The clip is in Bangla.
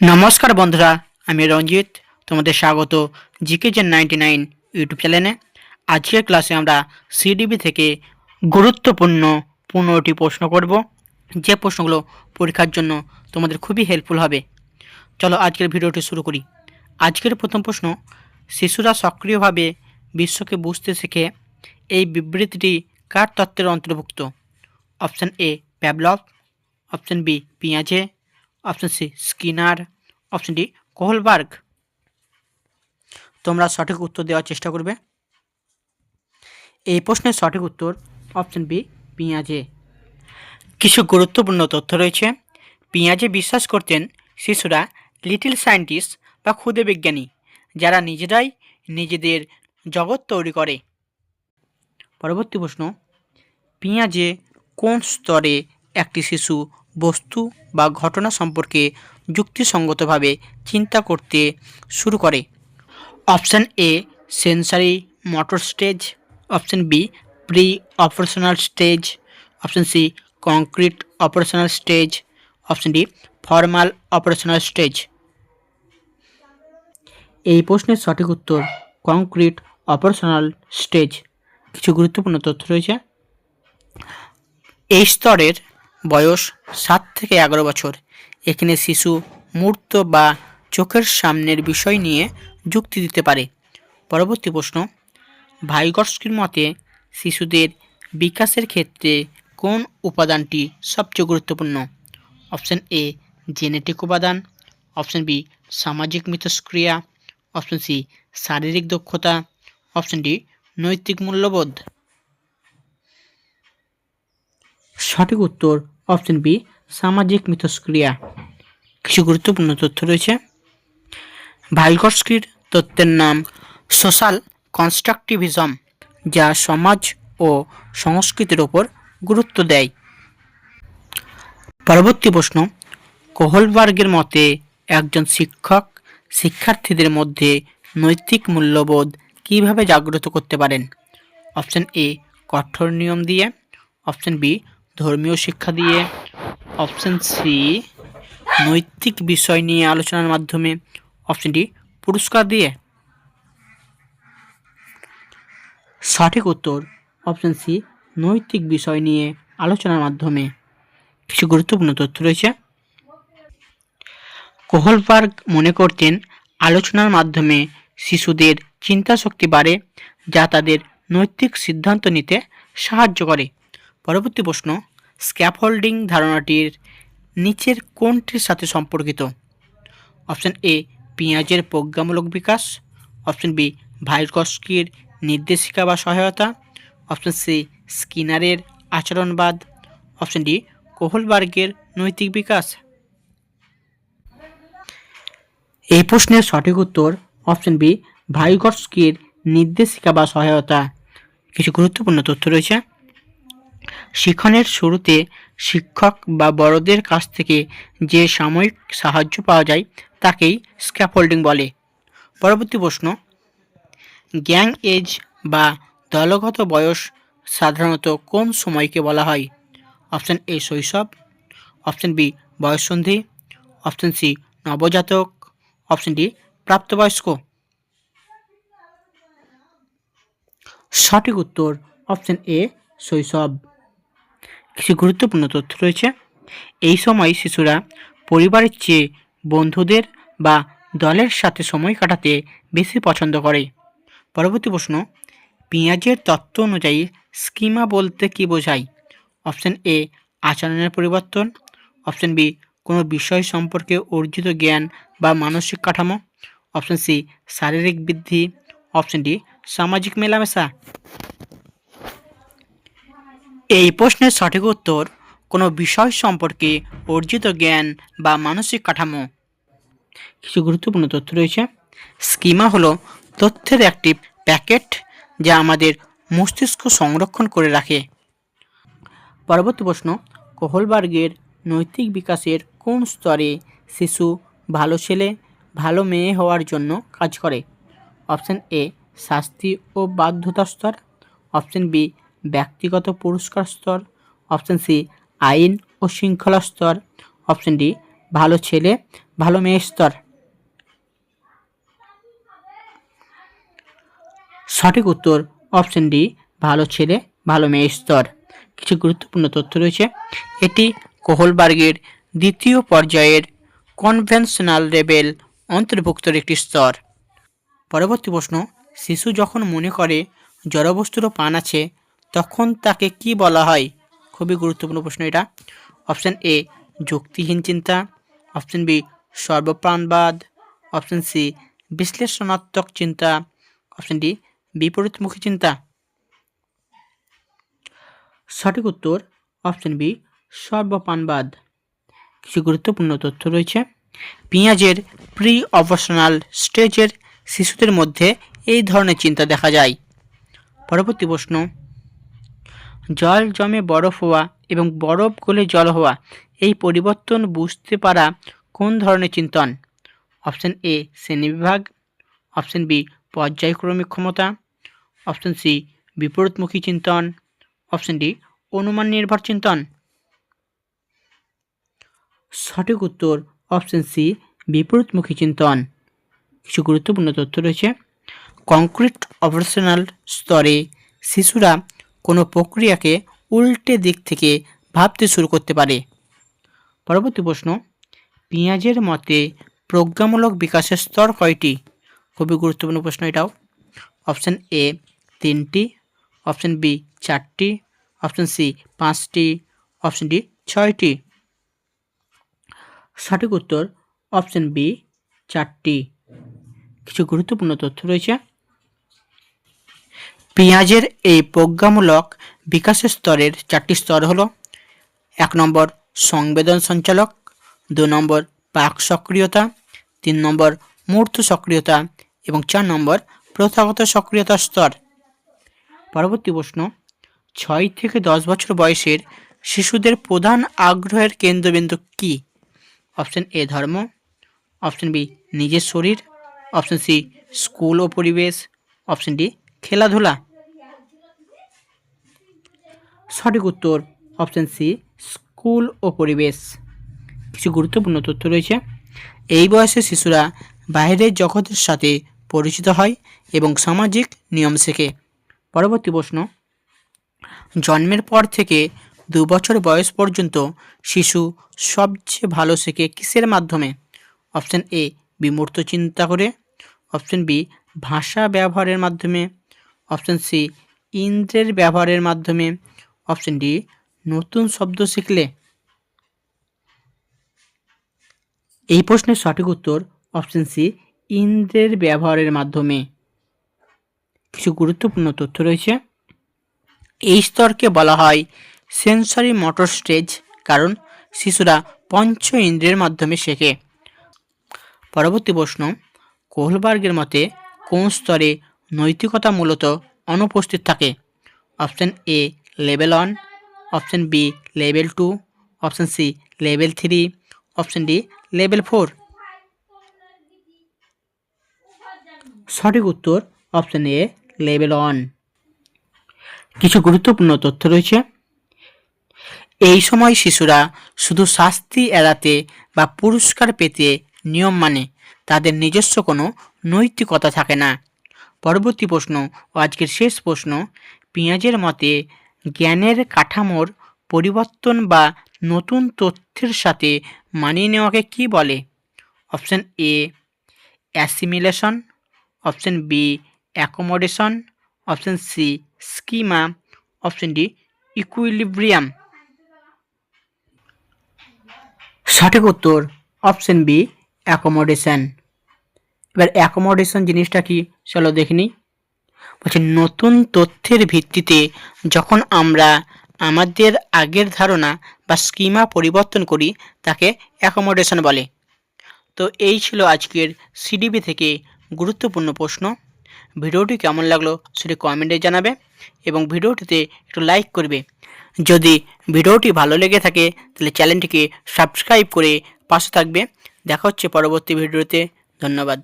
নমস্কার বন্ধুরা, আমি রঞ্জিত, তোমাদের স্বাগত GK gen ninety nine YouTube চ্যানেলে। আজকের ক্লাসে আমরা সিডিবি থেকে গুরুত্বপূর্ণ পনেরোটি প্রশ্ন করব। যে প্রশ্নগুলো পরীক্ষার জন্য তোমাদের খুবই হেল্পফুল হবে। চলো আজকের ভিডিওটি শুরু করি। আজকের প্রথম প্রশ্ন, শিশুরা সক্রিয়ভাবে বিশ্বকে বুঝতে শেখে এই বিবৃতিটি কার তত্ত্বের অন্তর্ভুক্ত? Option A Pavlov option B পিঁয়াজে option C Skinner option D Kohlberg তোমরা সঠিক উত্তর দেওয়ার চেষ্টা করবে। এই প্রশ্নের সঠিক উত্তর অপশন বি পিঁয়াজে। কিছু গুরুত্বপূর্ণ তথ্য রয়েছে। পিঁয়াজে বিশ্বাস করতেন শিশুরা লিটিল সায়েন্টিস্ট বা ক্ষুদে বিজ্ঞানী, যারা নিজেরাই নিজেদের জগৎ তৈরি করে। পরবর্তী প্রশ্ন, পিঁয়াজে কোন স্তরে একটি শিশু বস্তু বা ঘটনা সম্পর্কে যুক্তিসঙ্গতভাবে চিন্তা করতে শুরু করে। Option A, sensory motor stage. Option B pre operational stage. Option C, concrete operational stage. Option D, formal operational stage. এই প্রশ্নের সঠিক উত্তর কংক্রিট অপারেশনাল স্টেজ। কিছু গুরুত্বপূর্ণ তথ্য রয়েছে। এই স্তরের বয়স সাত থেকে এগারো বছর। এখানে শিশু মূর্ত বা চোখের সামনের বিষয় নিয়ে যুক্তি দিতে পারে। পরবর্তী প্রশ্ন ভাইগস্কির মতে শিশুদের বিকাশের ক্ষেত্রে কোন উপাদানটি সবচেয়ে গুরুত্বপূর্ণ? অপশান এ, জেনেটিক উপাদান। অপশান বি, সামাজিক মিথস্ক্রিয়া। অপশান সি, শারীরিক দক্ষতা। অপশান ডি, নৈতিক মূল্যবোধ। সঠিক উত্তর অপশন বি, সামাজিক মিথস্ক্রিয়া। কিছু গুরুত্বপূর্ণ তথ্য রয়েছে। ভাইগস্কির তত্ত্বের নাম, সোশ্যাল কনস্ট্রাকটিভিজম, যা সমাজ ও সংস্কৃতির ওপর গুরুত্ব দেয়। পরবর্তী প্রশ্ন, কোহলবার্গের মতে একজন শিক্ষক শিক্ষার্থীদের মধ্যে নৈতিক মূল্যবোধ কীভাবে জাগ্রত করতে পারেন? অপশন এ, কঠোর নিয়ম দিয়ে। অপশন বি ধর্মীয় শিক্ষা দিয়ে অপশন সি নৈতিক বিষয় নিয়ে আলোচনার মাধ্যমে অপশন ডি পুরস্কার দিয়ে। সঠিক উত্তর অপশন সি নৈতিক বিষয় নিয়ে আলোচনার মাধ্যমে। কিছু গুরুত্বপূর্ণ তথ্য রয়েছে। কোহলবার্গ মনে করতেন আলোচনার মাধ্যমে শিশুদের চিন্তা শক্তি বাড়ে, যা তাদের নৈতিক সিদ্ধান্ত নিতে সাহায্য করে। পরবর্তী প্রশ্ন স্ক্যাফোল্ডিং ধারণাটির নিচের কোনটির সাথে সম্পর্কিত? অপশান এ পেঁয়াজের প্রজ্ঞামূলক বিকাশ। অপশন বি ভাইরকস্কির নির্দেশিকা বা সহায়তা। অপশান সি স্কিনারের আচরণবাদ। অপশন ডি কোহলবার্গের নৈতিক বিকাশ। এই প্রশ্নের সঠিক উত্তর অপশন বি ভাইগস্কির নির্দেশিকা বা সহায়তা। কিছু গুরুত্বপূর্ণ তথ্য রয়েছে। শিক্ষণের শুরুতে শিক্ষক বা বড়দের কাছ থেকে যে সাময়িক সাহায্য পাওয়া যায়, তাকেই স্ক্যাফোল্ডিং বলে। পরবর্তী প্রশ্ন, গ্যাং এজ বা দলগত বয়স সাধারণত কোন সময়কে বলা হয়? অপশান এ শৈশব, অপশান বি বয়ঃসন্ধি, অপশান সি নবজাতক, অপশান ডি প্রাপ্তবয়স্ক। সঠিক উত্তর অপশান এ শৈশব। কিছু গুরুত্বপূর্ণ তথ্য রয়েছে। এই সময় শিশুরা পরিবারের চেয়ে বন্ধুদের বা দলের সাথে সময় কাটাতে বেশি পছন্দ করে। পরবর্তী প্রশ্ন, পেঁয়াজের তত্ত্ব অনুযায়ী স্কিমা বলতে কী বোঝায়? অপশান এ, আচরণের পরিবর্তন। অপশান বি, কোনো বিষয় সম্পর্কে অর্জিত জ্ঞান বা মানসিক কাঠামো। অপশান সি, শারীরিক বৃদ্ধি। অপশান ডি, সামাজিক মেলামেশা। এই প্রশ্নের সঠিক উত্তর কোনো বিষয় সম্পর্কে অর্জিত জ্ঞান বা মানসিক কাঠামো। কিছু গুরুত্বপূর্ণ তথ্য রয়েছে। স্কিমা হলো তথ্যের একটি প্যাকেট যা আমাদের মস্তিষ্ক সংরক্ষণ করে রাখে। পরবর্তী প্রশ্ন, কোহলবার্গের নৈতিক বিকাশের কোন স্তরে শিশু ভালো ছেলে, ভালো মেয়ে হওয়ার জন্য কাজ করে? অপশান এ, শাস্তি ও বাধ্যতা স্তর। অপশান বি ব্যক্তিগত পুরস্কার স্তর, অপশান সি, আইন ও শৃঙ্খলা স্তর, অপশান ডি, ভালো ছেলে, ভালো মেয়ে স্তর। সঠিক উত্তর, অপশন ডি, ভালো ছেলে, ভালো মেয়ে স্তর। কিছু গুরুত্বপূর্ণ তথ্য রয়েছে। এটি কোহলবার্গের দ্বিতীয় পর্যায়ের কনভেনশনাল লেভেল অন্তর্ভুক্তর একটি স্তর। পরবর্তী প্রশ্ন, শিশু যখন মনে করে জড়বস্তুরও পান আছে তখন তাকে কি বলা হয়? খুবই গুরুত্বপূর্ণ প্রশ্ন এটা। অপশান এ যুক্তিহীন চিন্তা। অপশান বি সর্বপ্রাণবাদ। অপশান সি বিশ্লেষণাত্মক চিন্তা। অপশান ডি বিপরীতমুখী চিন্তা। সঠিক উত্তর, অপশন বি সর্বপ্রাণবাদ। কিছু গুরুত্বপূর্ণ তথ্য রয়েছে। পেঁয়াজের প্রি অপারেশনাল স্টেজের শিশুদের মধ্যে এই ধরনের চিন্তা দেখা যায়। পরবর্তী প্রশ্ন জল জমে বরফ হওয়া এবং বরফ গলে জল হওয়া, এই পরিবর্তন বুঝতে পারা কোন ধরনের চিন্তন? অপশন এ শ্রেণীবিভাগ অপশন বি, পর্যায়ক্রমিক ক্ষমতা। অপশন সি, বিপরীতমুখী চিন্তন। অপশন ডি, অনুমান নির্ভর চিন্তন। সঠিক উত্তর, অপশন সি, বিপরীতমুখী চিন্তন। কিছু গুরুত্বপূর্ণ তথ্য রয়েছে। কংক্রিট অপারেশনাল স্তরে শিশুরা প্রক্রিয়াকে উল্টে দিক থেকে ভাবতে শুরু করতে পারে। পরবর্তী প্রশ্ন, পেঁয়াজের মতে প্রজ্ঞামূলক বিকাশের স্তর কয়টি? খুবই গুরুত্বপূর্ণ প্রশ্ন এটাও। অপশান এ তিনটি, অপশান বি চারটি, অপশান সি পাঁচটি, অপশান ডি ছয়টি। সঠিক উত্তর অপশান বি চারটি। কিছু গুরুত্বপূর্ণ তথ্য রয়েছে। পেঁয়াজের এই প্রজ্ঞামূলক বিকাশের স্তরের চারটি স্তর হলো, এক নম্বর সংবেদন সঞ্চালক, দু নম্বর পাক সক্রিয়তা, তিন নম্বর মূর্ত সক্রিয়তা এবং চার নম্বর প্রথাগত সক্রিয়তার স্তর। পরবর্তী প্রশ্ন, ছয় থেকে দশ বছর বয়সের শিশুদের প্রধান আগ্রহের কেন্দ্রবিন্দু কী? অপশন এ ধর্ম, অপশন বি নিজের শরীর, অপশন সি স্কুল ও পরিবেশ, অপশন ডি খেলাধুলা। সঠিক উত্তর অপশন সি স্কুল ও পরিবেশ। কিছু গুরুত্বপূর্ণ তথ্য রয়েছে। এই বয়সে শিশুরা বাইরের জগতের সাথে পরিচিত হয় এবং সামাজিক নিয়ম শেখে। পরবর্তী প্রশ্ন, জন্মের পর থেকে দু বছর বয়স পর্যন্ত শিশু সবচেয়ে ভালো শেখে কিসের মাধ্যমে? অপশান এ বিমূর্ত চিন্তা করে। অপশান বি ভাষা ব্যবহারের মাধ্যমে। অপশন সি, ইন্দ্রের ব্যবহারের মাধ্যমে। অপশন ডি, নতুন শব্দ শিখলে। এই প্রশ্নের সঠিক উত্তর অপশন সি, ইন্দ্রের ব্যবহারের মাধ্যমে। কিছু গুরুত্বপূর্ণ তথ্য রয়েছে। এই স্তরকে বলা হয় সেন্সরি মোটর স্টেজ, কারণ শিশুরা পঞ্চ ইন্দ্রিয়ের মাধ্যমে শেখে। পরবর্তী প্রশ্ন, কোহলবার্গের মতে কোন স্তরে নৈতিকতা মূলত অনুপস্থিত থাকে। Option A level one option B level two option C level three option D level four সঠিক উত্তর অপশন এ লেভেল ওয়ান কিছু গুরুত্বপূর্ণ তথ্য রয়েছে। এই সময় শিশুরা শুধু শাস্তি এড়াতে বা পুরস্কার পেতে নিয়ম মানে তাদের নিজস্ব কোনো নৈতিকতা থাকে না। পরবর্তী প্রশ্ন ও আজকের শেষ প্রশ্ন, পেঁয়াজের মতে জ্ঞানের কাঠামোর পরিবর্তন বা নতুন তথ্যের সাথে মানিয়ে নেওয়াকে কি বলে? Option A, assimilation. Option B, accommodation. Option C, schema. Option D, equilibrium. সঠিক উত্তর অপশান বি, অ্যাকোমোডেশন। এবার অ্যাকোমোডেশন জিনিসটা কি? চলো দেখে নিই। বলছে, নতুন তথ্যের ভিত্তিতে যখন আমরা আমাদের আগের ধারণা বা স্কিমা পরিবর্তন করি, তাকে অ্যাকোমোডেশন বলে। তো এই ছিল আজকের সিডিবি থেকে গুরুত্বপূর্ণ প্রশ্ন। ভিডিওটি কেমন লাগল সেটি কমেন্টে জানাবে এবং ভিডিওটিতে একটু লাইক করবে। যদি ভিডিওটি ভালো লেগে থাকে, তাহলে চ্যানেলটিকে সাবস্ক্রাইব করে পাশে থাকবে। দেখা হচ্ছে পরবর্তী ভিডিওতে। ধন্যবাদ।